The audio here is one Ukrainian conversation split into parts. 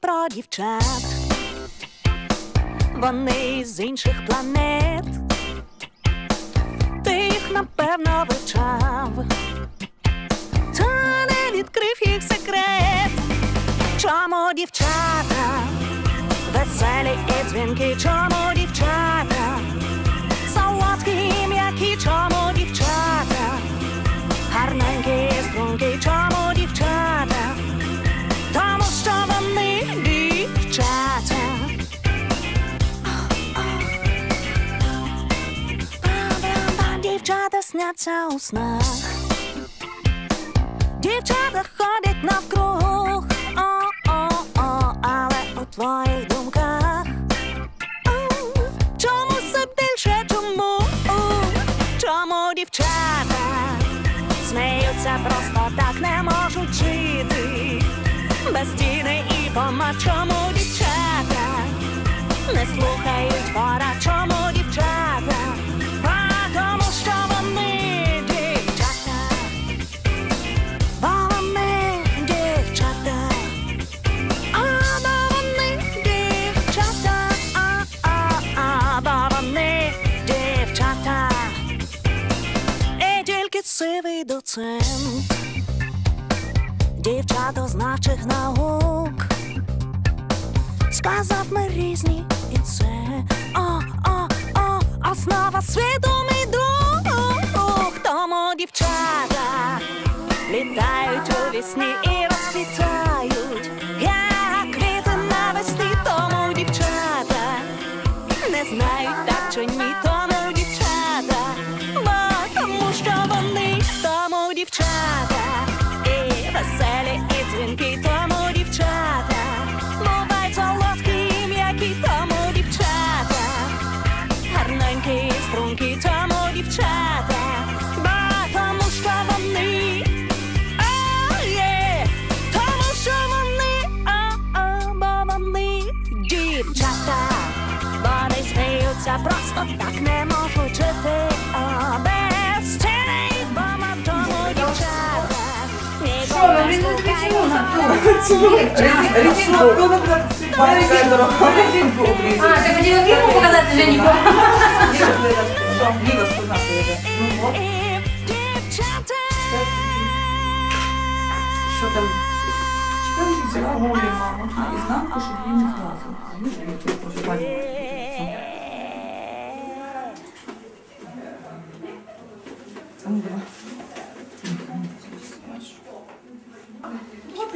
про дівчат? Вони з інших планет. Ти їх напевно вивчав, та не відкрив їх секрет. Чому дівчата веселі і дзвінки, чому дівчата? Сняться у снах. Дівчата ходять навкруг, о-о-о, але у твоїх думках. Чому все більше чому? Чому дівчата сміються просто так не можуть жити? Без тіни і помад, чому дівчата не слухають пора, чому дівчата? Сивий доцент, дівчата з наук, сказав ми різні, і це о, о, о, основа свідомий дух, тому дівчата літають у вісні дівчата, і веселі, і дзвінки, тому дівчата, бувають солодкі м'які, тому дівчата, гарненькі і стрункі, тому дівчата, бо тому що вони. А, є, тому що вони, а, а, бо вони дівчата, вони сміються просто так не можуть жити, а, без А, ти хотіла фільму показати Женіку? Ну. Що там? Голі, мама. І знамку, щоб її не злазило.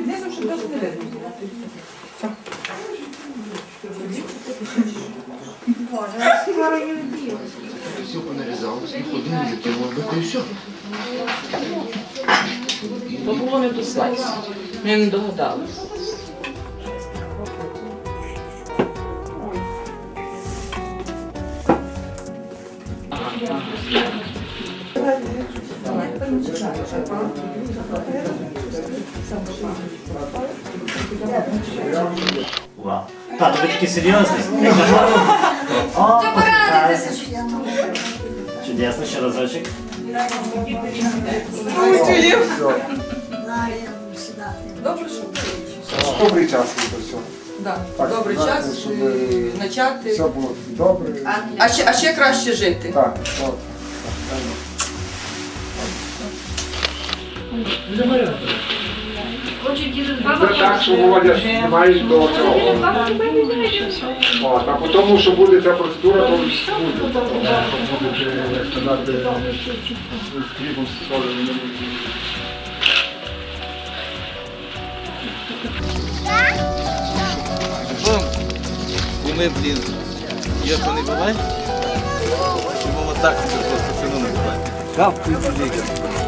Низом, щоб навіть не видно було. Все. Все понарізалось, і ходимо, закинули бити і все. То було не до слайс. Я не догадалась. Вау. Тато, ви такі серйозні? О, Це порадитися. Чудесно, ще разочок. Добре, що Добрий час все. Да. Так, Добрий знаєте, час щоб, е, начати. Все було добре. А ще, а ще краще жити. Так, так. Баба, так, що Володя маєш до цього. От, а по тому, що буде ця процедура, то буде. Будете сказати з хлібом з солью. не блін, є що не буває? Мама так просто сину не буває? Капку і ліка.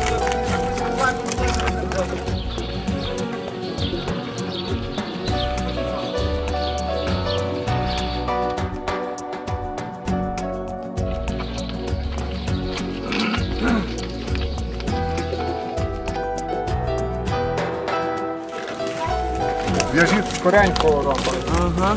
В'яжіть скоренько робить. Ага.